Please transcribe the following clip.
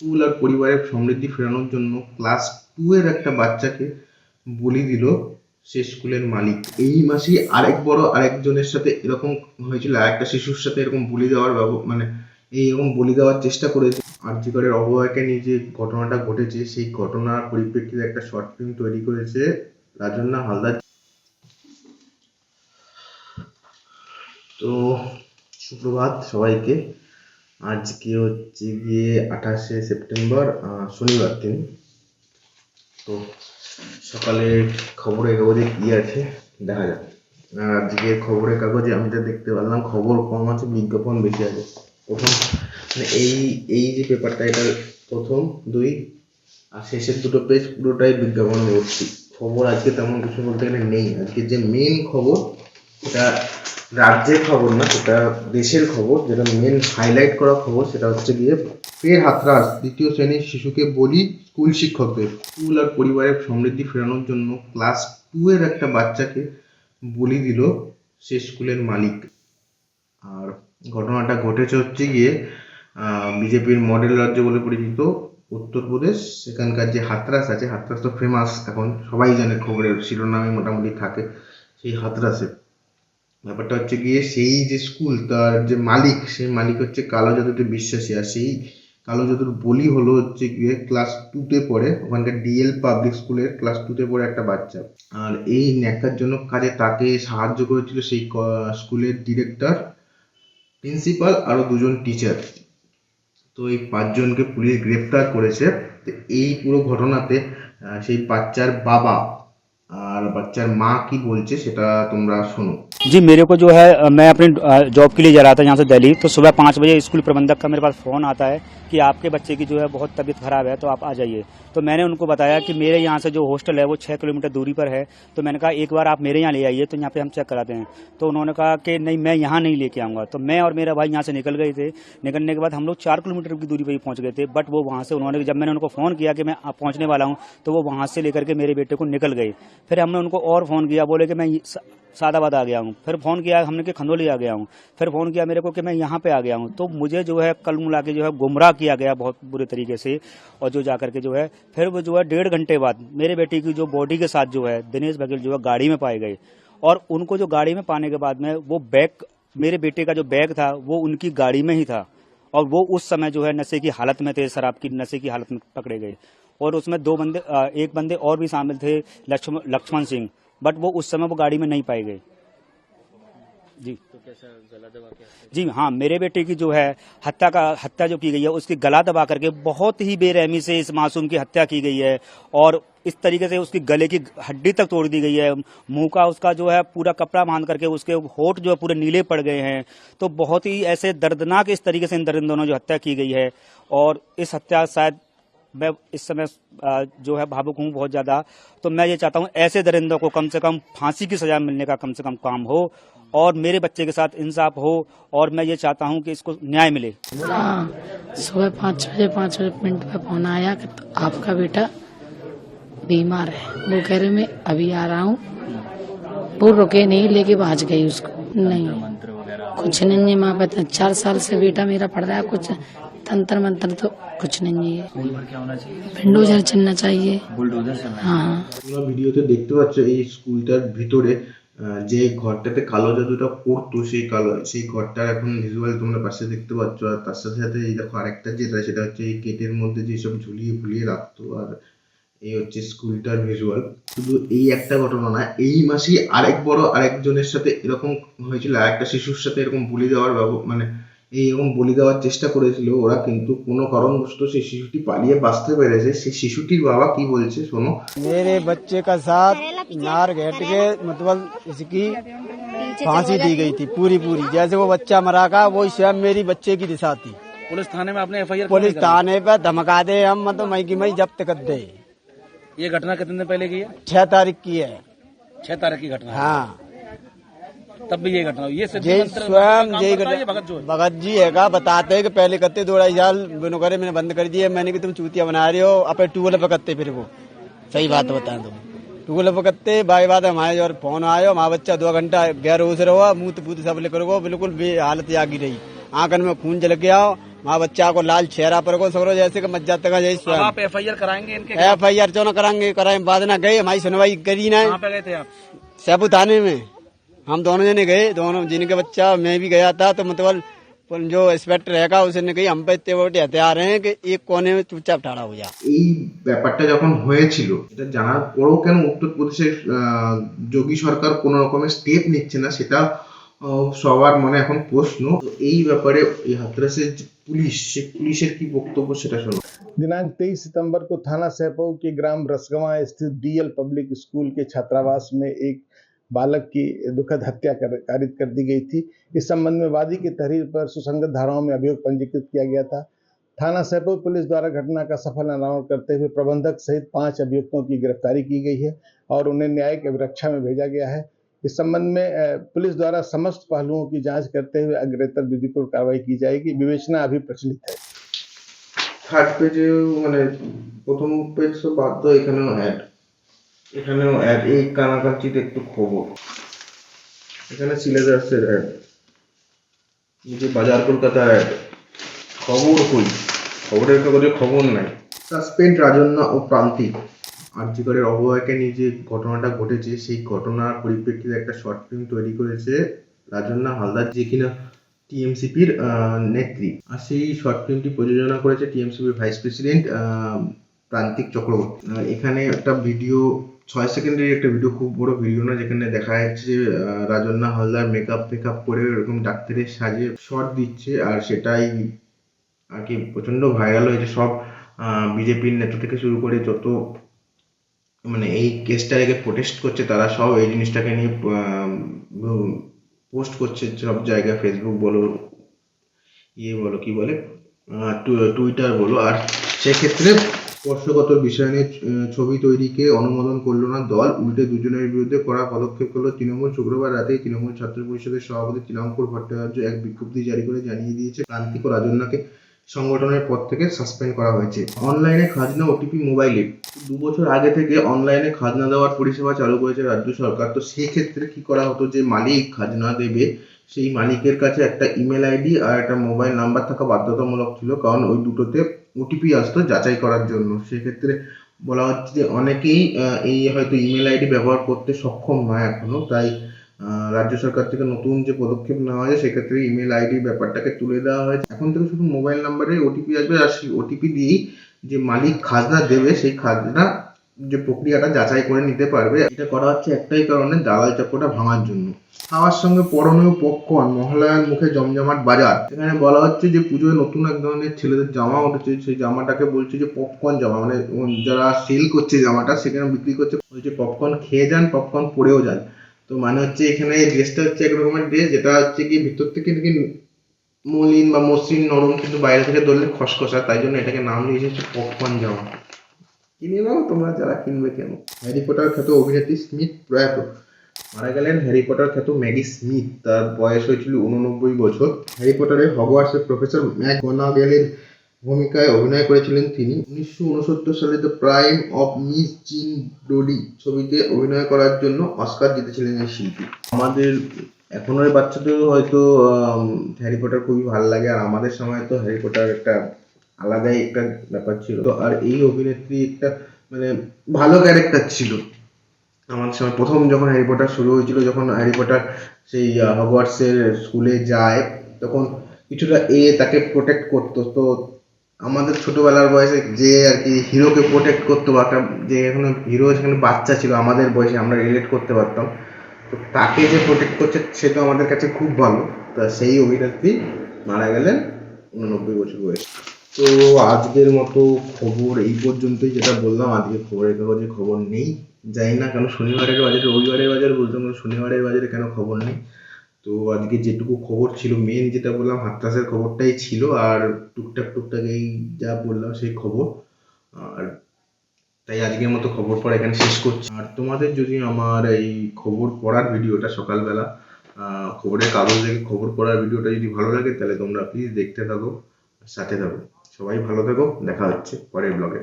School আর পরিবারের সমৃদ্ধি ফেরানোর জন্য ক্লাস টু এর একটা বাচ্চাকে বলি দিল সে স্কুলের মালিক। এই মাসেই আরেক বড় আরেকজনের সাথে এরকম হয়েছিল, আরেকটা শিশুর সাথে এরকম বলি দেওয়ার মানে এই এরকম বলি দেওয়ার চেষ্টা করেছে। আর্যিকরের অবহেলাকে নিয়ে যে ঘটনাটা ঘটেছে, সেই ঘটনার পরিপ্রেক্ষিতে একটা শর্ট ফিল্ম তৈরি করেছে রাজন্না হালদার। তো সুপ্রভাত সবাইকে। আজকে হচ্ছে গিয়ে আঠাশে সেপ্টেম্বর শনিবার দিন। তো সকালে খবরের কাগজে কি আছে দেখা যাক। আজকে খবরের কাগজে আমি যা দেখতে পারলাম, খবর কম আছে, বিজ্ঞাপন বেশি আছে। প্রথম মানে এই এই যে পেপারটা, এটা প্রথম দুই, আর শেষের দুটো পেজ পুরোটাই বিজ্ঞাপন ভর্তি খবর আজকে তেমন কিছু বলতে গেলে নেই। আজকে যে মেন খবর এটা রাজ্যের খবর না, সেটা দেশের খবর, যেটা মেন হাইলাইট করা খবর, সেটা হচ্ছে গিয়ে ফের হাতরাস, দ্বিতীয় শ্রেণির শিশুকে বলি স্কুল শিক্ষকদের। স্কুল আর পরিবারের সমৃদ্ধি ফেরানোর জন্য ক্লাস টু এর একটা বাচ্চাকে বলি দিল সে স্কুলের মালিক। আর ঘটনাটা ঘটেছে হচ্ছে গিয়ে বিজেপির মডেল রাজ্য বলে পরিচিত উত্তরপ্রদেশ। সেখানকার যে হাতরাস আছে, হাতরাস তো ফেমাস এখন সবাই জানে খবরের শিরোনামে মোটামুটি থাকে সেই হাতরাসে। ব্যাপারটা হচ্ছে গিয়ে সেই যে স্কুল তার যে মালিক, সেই মালিক হচ্ছে কালো জাদুতে বিশ্বাসী। আর সেই কালো জাদুর বলি হলো হচ্ছে গিয়ে ক্লাস টুতে পড়ে, ওখানকার ডিএল পাবলিক স্কুলের ক্লাস টুতে পড়ে একটা বাচ্চা। আর এই ন্যাকারজনক কাজে তাকে সাহায্য করেছিল সেই স্কুলের ডিরেক্টর প্রিন্সিপাল আরও দুজন টিচার তো এই পাঁচজনকে পুলিশ গ্রেপ্তার করেছে। তো এই পুরো ঘটনাতে সেই বাচ্চার বাবা আর বাচ্চার মা কি বলছে সেটা তোমরা শোনো। जी, मेरे को जो है मैं अपने जॉब के लिए जा रहा था यहाँ से दिल्ली तो सुबह पाँच बजे स्कूल प्रबंधक का मेरे पास फ़ोन आता है कि आपके बच्चे की जो है बहुत तबीयत खराब है तो आप आ जाइए। तो मैंने उनको बताया कि मेरे यहाँ से जो हॉस्टल है वो छः किलोमीटर दूरी पर है तो मैंने कहा, एक बार आप मेरे यहाँ ले आइए तो यहाँ पे हम चेक कराते हैं। तो उन्होंने कहा कि, नहीं, मैं यहाँ नहीं लेके आऊँगा। तो मैं और मेरा भाई यहाँ से निकल गए थे। निकलने के बाद हम लोग चार किलोमीटर की दूरी पर ही पहुँच गए थे बट वो वहाँ से उन्होंने, जब मैंने उनको फ़ोन किया कि मैं पहुँचने वाला हूँ तो वो वहाँ से लेकर के मेरे बेटे को निकल गए। फिर हमने उनको और फ़ोन किया, बोले कि मैं सादाबाद आ गया हूँ। फिर फ़ोन किया, हमने कि खंदोली आ गया हूँ। फिर फ़ोन किया मेरे को कि, मैं यहाँ पे आ गया हूँ। तो मुझे जो है, कल मिला के जो है, गुमराह किया गया बहुत बुरे तरीके से, और जो जा करके जो है, फिर वो जो है, डेढ़ घंटे बाद मेरे बेटी की जो बॉडी के साथ जो है, दिनेश बघेल जो है, गाड़ी में पाए गए। और उनको जो गाड़ी में पाने के बाद में, वो बैग, मेरे बेटे का जो बैग था, वो उनकी गाड़ी में ही था। और वो उस समय जो है, नशे की हालत में थे, शराब की, नशे की हालत में पकड़े गए। और उसमें दो बंदे एक बंदे और भी शामिल थे लक्ष्मण सिंह। बट वो उस समय वो गाड़ी में नहीं पाए गए जी। तो कैसा गला जी हाँ मेरे बेटे की जो है हत्या का हत्या जो की गई है उसकी गला दबा करके बहुत ही बेरहमी से इस मासूम की हत्या की गई है और इस तरीके से उसकी गले की हड्डी तक तोड़ दी गई है। मुँह का उसका जो है पूरा कपड़ा बाँध करके उसके होठ जो है पूरे नीले पड़ गए हैं। तो बहुत ही ऐसे दर्दनाक इस तरीके से इन दरिंदों जो हत्या की गई है और इस हत्या शायद मैं इस समय जो है भावुक हूँ बहुत ज़्यादा। तो मैं ये चाहता हूँ ऐसे दरिंदों को कम से कम फांसी की सजा मिलने का कम से कम काम हो और मेरे बच्चे के साथ इंसाफ हो और मैं ये चाहता हूँ कि इसको न्याय मिले। सुबह पाँच बजे पाँच बजे मिनट पे फ़ोन आया कि तो आपका बेटा बीमार है। वो कह रहे, मैं अभी आ रहा हूँ। वो रुके नहीं, लेके भाज गई उसको। नहीं। कुछ नहीं माँ पे चार साल से बेटा मेरा पढ़ रहा है, कुछ तंत्र मंत्र तो कुछ नहीं है बुलडोजर चलना चाहिए हाँ তোমরা ভিডিওতে দেখতে পাচ্ছ এই স্কুলটার ভিতরে আহ, যে ঘরটাতে কালো জাদুটা পড়তো সেই কালো সেই ঘরটার এখন ভিজুয়াল তোমরা পাশে দেখতে পাচ্ছ আর তার সাথে সাথে এই দেখো আরেকটা যেটা সেটা হচ্ছে এই গেটের মধ্যে যেসব ঝুলিয়ে ফুলিয়ে রাখতো আর এই হচ্ছে স্কুলটার ভিজুয়াল শুধু এই একটা ঘটনা না এই মাসেই আরেক বড় আরেকজনের সাথে এরকম হয়েছিল আরেকটা শিশুর সাথে এরকম বলি দেওয়ার ব্যব- মানে এই এরকম বলি দেওয়ার চেষ্টা করেছিল ওরা কিন্তু কোনো কারণবশত সেই শিশুটি পালিয়ে বাঁচতে পেরেছে সেই শিশুটির বাবা কি বলছে শোনো मेरे बच्चे का साथ नार घेट के मतलब इसकी फांसी दी गई थी पूरी पूरी जैसे वो बच्चा मरा का वो स्वयं मेरी बच्चे की दिशा थी पुलिस थाने में आपने एफआईआर पुलिस थाने पे धमका दे हम मतलब मई की मई जब्त कर दे ये घटना कितने दिन पहले की है छह तारीख की है छह तारीख की घटना है हाँ तब भी ये घटना हुई। ये स्वयं काम यही करता है ये भगत जो भगत जी है का बताते हैं कि पहले करते दो ढाई साल बिनो करे मैंने बंद कर दिए। मैंने कि तुम चूतिया बना रहे हो अपने टूल पे करते फिर वो। सही बात बताएँ तुम। टूल पे करते बाई बात हमारे और फ़ोन आयो हमारा बच्चा दो घंटा गैर बेरोज रहो मुँह पूत सब लेकर गो बिल्कुल बे हालत जागी रही। आंखन में खून जल गया माँ बच्चा को लाल चेहरा पर को सगरो जैसे कि मज्जा तक जैसे आप एफ़ आई आर कराएँगे इनके एफ़ आई आर चो न कराएँगे? कराए बाद ना गए हमारी सुनवाई करी ना। गए थे आप? सैबू थाने में। हम दोनों जने गए दोनों जिनके बच्चा मैं भी गया था तो मतलब जो इंस्पेक्टर रहेगा उसने कही हम पे इतने बड़े हथियार हैं कि एक कोने में चुपचाप ठाड़ा हो जा এই ব্যাপারটা যখন হয়েছিল এটা জানার পরেও কেন উত্তরপ্রদেশের আহ, যোগী সরকার কোনো রকমের স্টেপ নিচ্ছে না সেটা আহ, সবার মনে এখন প্রশ্ন তো এই ব্যাপারে এই হাতরাসের যে পুলিশ সে পুলিশের কি বক্তব্য সেটা শোনো दिनांक 23 सितंबर को थाना सहपऊ के ग्राम रसगवा स्थित डीएल पब्लिक स्कूल के छात्रावास में एक बालक की दुखद हत्या कर, कारित कर दी गई थी इस संबंध में वादी की तहरीर पर सुसंगत धाराओं में अभियोग पंजीकृत किया गया था थाना सहपऊ पुलिस द्वारा घटना का सफल अनावरण करते हुए प्रबंधक सहित पांच अभियुक्तों की गिरफ्तारी की गई है और उन्हें न्यायिक अभिरक्षा में भेजा गया है इस संबंध में अ, पुलिस द्वारा समस्त पहलुओं की जांच करते हुए अग्रेतर विधिपूर्व कार्रवाई की जाएगी विवेचना अभी प्रचलित है থার্ড পেজে মানে প্রথম পেজ তো বাধ্য এখানেও অ্যাড এখানেও অ্যাড এই কানাকাচিতে একটু খবর। এখানে সিলেবাসের অ্যাড বাজার কলকাতার অ্যাড খবর কই? খবরের কাগজে খবর নাই। সাসপেন্ড রাজন্যা ও প্রান্তিক আর্যিকরের অবহেয়াকে নিয়ে যে ঘটনাটা ঘটেছে, সেই ঘটনার পরিপ্রেক্ষিতে একটা শর্ট ফিল্ম তৈরি করেছে রাজন্যা হালদার, যে কিনা টিএমসিপির নেত্রী। আর সেই শর্ট ফিল্মটি প্রযোজনা করেছে টিএমসিপির ভাইস প্রেসিডেন্ট প্রান্তিক চক্রবর্তী। এখানে একটা ভিডিও ছয় সেকেন্ডের একটা ভিডিও খুব বড় ভিডিও না যেখানে দেখা যাচ্ছে যে আহ, রাজন্যা হালদার মেকআপ ফেকআপ করে এরকম ডাক্তারের সাজে শর্ট দিচ্ছে। আর সেটাই আর কি প্রচণ্ড ভাইরাল হয়েছে। সব বিজেপির নেতা থেকে শুরু করে যত মানে এই কেসটাকে প্রোটেস্ট করছে তারা সব এই জিনিসটাকে নিয়ে পোস্ট করছে সব জায়গায় ফেসবুক বলো ইয়ে বলো কি বলে টুইটার বলো। আর সেক্ষেত্রে স্পর্শগত বিষয় নিয়ে ছবি তৈরিকে অনুমোদন করল না দল। উল্টে দুজনের বিরুদ্ধে করা পদক্ষেপ করল তৃণমূল। শুক্রবার রাতেই তৃণমূল ছাত্র পরিষদের সভাপতি তৃণাঙ্কুর ভট্টাচার্য এক বিজ্ঞপ্তি জারি করে জানিয়ে দিয়েছে প্রান্তিক ও রাজন্যাকে সংগঠনের পদ থেকে সাসপেন্ড করা হয়েছে। অনলাইনে খাজনা ওটিপি মোবাইলে দু বছর আগে থেকে অনলাইনে খাজনা দেওয়ার পরিষেবা চালু করেছে রাজ্য সরকার। তো সেই ক্ষেত্রে কি করা হতো যে মালিক খাজনা দেবে, সেই মালিকের কাছে একটা ইমেল আইডি আর একটা মোবাইল নাম্বার থাকা বাধ্যতামূলক ছিল, কারণ ওই দুটোতে ওটিপি আসতো যাচাই করার জন্য। সেক্ষেত্রে বলা হচ্ছে যে অনেকেই এই হয়তো ইমেল আইডি ব্যবহার করতে সক্ষম নয় এখনও। তাই রাজ্য সরকার থেকে নতুন যে পদক্ষেপ নেওয়া হয়েছে, সেক্ষেত্রে ইমেল আইডি ব্যাপারটাকে তুলে দেওয়া হয়েছে। এখন থেকে শুধু মোবাইল নাম্বারে ওটিপি আসবে। আর সেই ওটিপি দিয়েই যে মালিক খাজনা দেবে, সেই খাজনা যে প্রক্রিয়াটা যাচাই করে নিতে পারবে, এটা করা হচ্ছে একটাই কারণে দালাল চক্রটা ভাঙার জন্য। খাওয়ার সঙ্গে পরনীয় পপকর্ন মহালয়ার মুখে জমজমাট বাজার। এখানে বলা হচ্ছে যে পুজোয় নতুন এক ধরনের ছেলেদের জামা উঠেছে, সেই জামাটাকে বলছে যে পপকর্ন জামা। মানে যারা সেল করছে জামাটা, সেখানে বিক্রি করছে, বলছে পপকর্ন খেয়ে যান পপকর্ন পরেও যান। তো মানে হচ্ছে এখানে ড্রেসটা হচ্ছে এক রকমের ড্রেস যেটা হচ্ছে কি ভিতর থেকে নাকি মলিন বা মসৃণ নরম কিন্তু বাইরে থেকে ধরলে খসখসা, তাই জন্য এটাকে নাম দিয়েছে পপকর্ন জামা। কিনে নাও তোমরা যারা কিনবে কেন। হ্যারি পটার খ্যাত অভিনেত্রী স্মিথ প্রয়াত মারা গেলেন হ্যারি পটার খ্যাত ম্যাগি স্মিথ তার বয়স হয়েছিল উননব্বই বছর হ্যারি পটারের হগওয়ার্টসের প্রফেসর ম্যাক গনাগেলের ভূমিকায় অভিনয় করেছিলেন তিনি। উনিশশো উনসত্তর সালে দ্য প্রাইম অফ মিস জিন ডোডি ছবিতে অভিনয় করার জন্য অস্কার জিতেছিলেন এই শিল্পী। আমাদের এখনের বাচ্চাদের হয়তো হ্যারি পটার খুবই ভালো লাগে। আর আমাদের সময় তো হ্যারি পটার একটা আলাদাই একটা ব্যাপার ছিল। তো আর এই অভিনেত্রী একটা মানে ভালো ক্যারেক্টার ছিল। আমার সময় প্রথম যখন হ্যারি পটার শুরু হয়েছিল, যখন হ্যারি পটার সেই হগওয়ার্টসের স্কুলে যায়, তখন কিছুটা এ তাকে প্রোটেক্ট করতো। তো আমাদের ছোটবেলার বয়সে যে আর কি হিরোকে প্রোটেক্ট করতো বা একটা যে এখনও হিরো সেখানে বাচ্চা ছিল, আমাদের বয়সে আমরা রিলেট করতে পারতাম। তো তাকে যে প্রোটেক্ট করছে সে তো আমাদের কাছে খুব ভালো। তা সেই অভিনেত্রী মারা গেলেন উননব্বই বছর বয়সে। তো আজকের মতো খবর এই পর্যন্তই। যেটা বললাম, আজকে খবরের কাগজে খবর নেই। জানি না কেন শনিবারের বাজারে, রবিবারের বাজারে বলতাম শনিবারের বাজারে কেন খবর নেই। তো আজকে যেটুকু খবর ছিল মেন যেটা বললাম, হাততাসের খবরটাই ছিল। আর টুকটাক টুকটাক এই যা বললাম, সেই খবর। আর তাই আজকের মতো খবর পড়া এখানে শেষ করছি। আর তোমাদের যদি আমার এই খবর পড়ার ভিডিওটা সকালবেলা খবরের কাগজ থেকে খবর পড়ার ভিডিওটা যদি ভালো লাগে, তাহলে তোমরা প্লিজ দেখতে থাকো, সাথে থাকো। সবাই ভালো থেকো দেখা হচ্ছে পরের ব্লগে